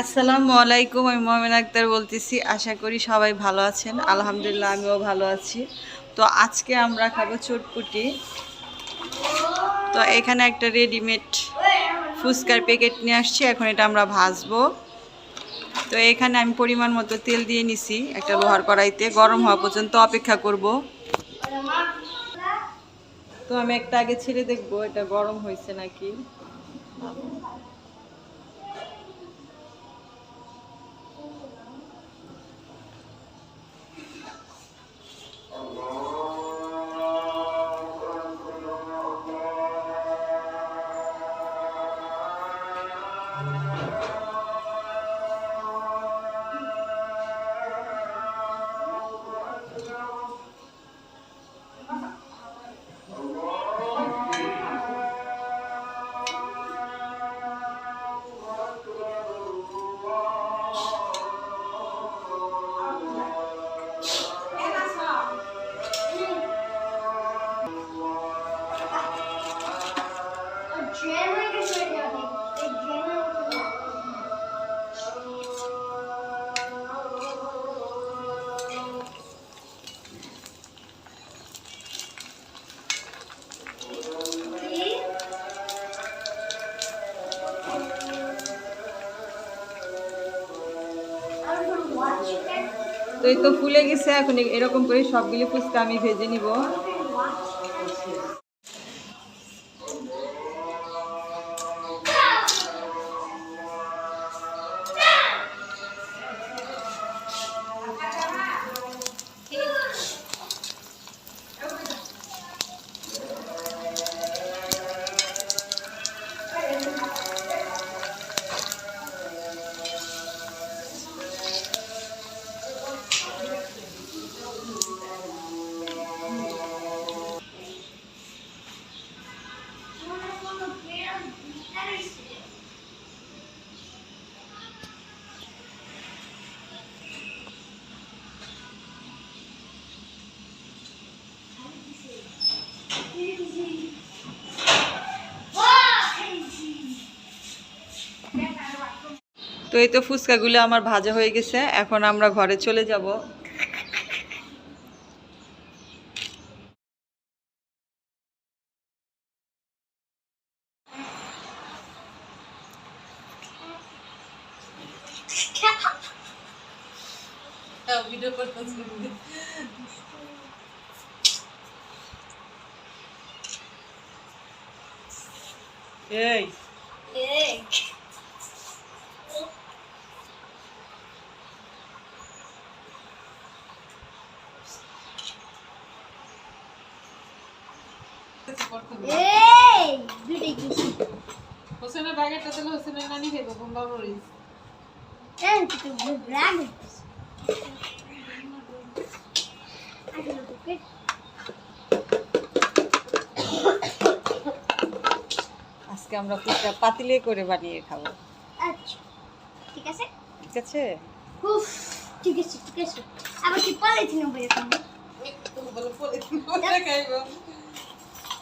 আসসালামু আলাইকুম, আমি মোহামেন আক্তার বলতেছি। আশা করি সবাই ভালো আছেন। আলহামদুলিল্লাহ, আমিও ভালো আছি। তো আজকে আমরা খাব চটপুটি। তো এখানে একটা রেডিমেড ফুচকার প্যাকেট নিয়ে আসছি। এখন এটা আমরা ভাজবো। তো এখানে আমি পরিমাণ মতো তেল দিয়ে নিছি একটা লোহার কড়াইতে। গরম হওয়া পর্যন্ত অপেক্ষা করব। তো আমি একটা আগে ছেড়ে দেখব, এটা গরম হয়েছে নাকি। তো এই তো ফুলে গেছে এখন এরকম করে সবগুলি ফুচকা আমি ভেজে নিব। তো এই তো ফুচকাগুলো আমার ভাজা হয়ে গেছে। এখন আমরা ঘরে চলে যাব। এই হোসেনের ব্যাগেরটা তাহলে হোসেনের নানি খেয়ে বোম্বা মরিচ আজকে আমরা ফুচকা পাতিলে করে বানিয়ে খাব। ঠিক আছে? ঠিক আছে? উফ ঠিক আছে ঠিক আছে। আবার কি পলিথিন উপরে বলে খাইব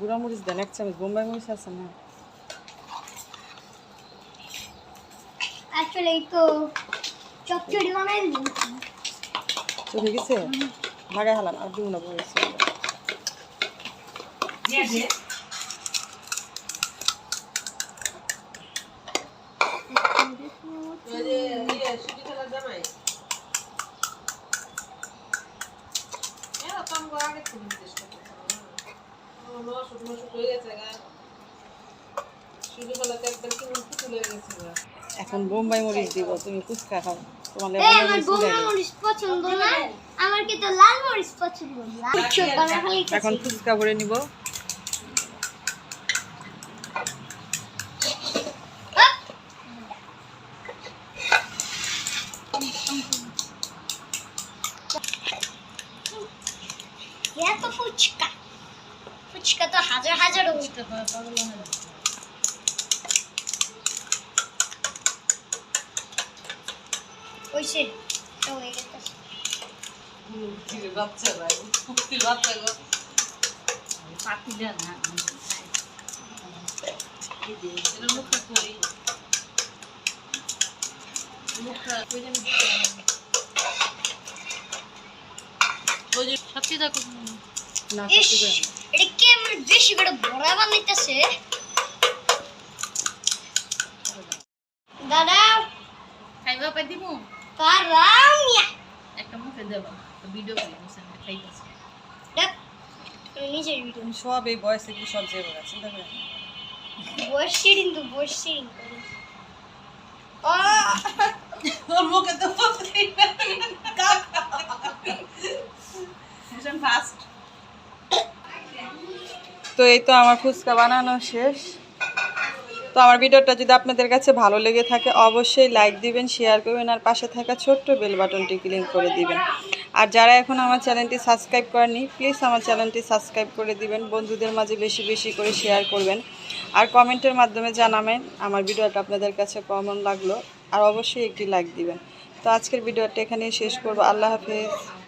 গুঁড়া মরিচ দেন এক চামচ বোম্বাই মরিচ আছে না? আসলে এই তো চচ্চড়ি বানাই দিন চলে গেছে? লাগাই হালাম আর দিব না জামাই। হয়ে গেছে গা। একবার কি গেছে গা। এখন বোম্বাই মরিচ দিব তুমি ফুচকা খাও। তোমার লেবু আমার মরিচ আমার বোম্বাই মরিচ পছন্দ না আমার কি তো লাল মরিচ পছন্দ এখন ফুচকা ভরে নিব। ফুচকা তো হাজার হাজার এটা পা- পাগল হয়ে যাবে। ওইসে তো হয়ে গেছে। পাতিলে না এটা মুখটা করি মুখটা কই জানি ওই যে সত্যি দেখো। না ইস আমার বেশি করে বড়া বানাইতেছে দাদা খাইবা পাই দিব কারামিয়া একটা মুখে দেবা ভিডিও করে বসে খাইতেছে। নিজের ভিডিও সব এই বয়সে কি সব জেবে গেছে চিন্তা করে বসছি কিন্তু বসছি ও তোর মুখে তো ফাস্ট তো এই তো আমার ফুচকা বানানো শেষ। তো আমার ভিডিওটা যদি আপনাদের কাছে ভালো লেগে থাকে, অবশ্যই লাইক দিবেন শেয়ার করবেন, আর পাশে থাকা ছোট্ট বেল বাটনটি ক্লিক করে দিবেন। আর যারা এখন আমার চ্যানেলটি সাবস্ক্রাইব করেনি প্লিজ আমার চ্যানেলটি সাবস্ক্রাইব করে দিবেন। বন্ধুদের মাঝে বেশি বেশি করে শেয়ার করবেন। আর কমেন্টের মাধ্যমে জানাবেন আমার ভিডিওটা আপনাদের কাছে কেমন লাগল। আর অবশ্যই একটি লাইক দিবেন। তো আজকের ভিডিওটা এখানেই শেষ করব। আল্লাহ হাফেজ।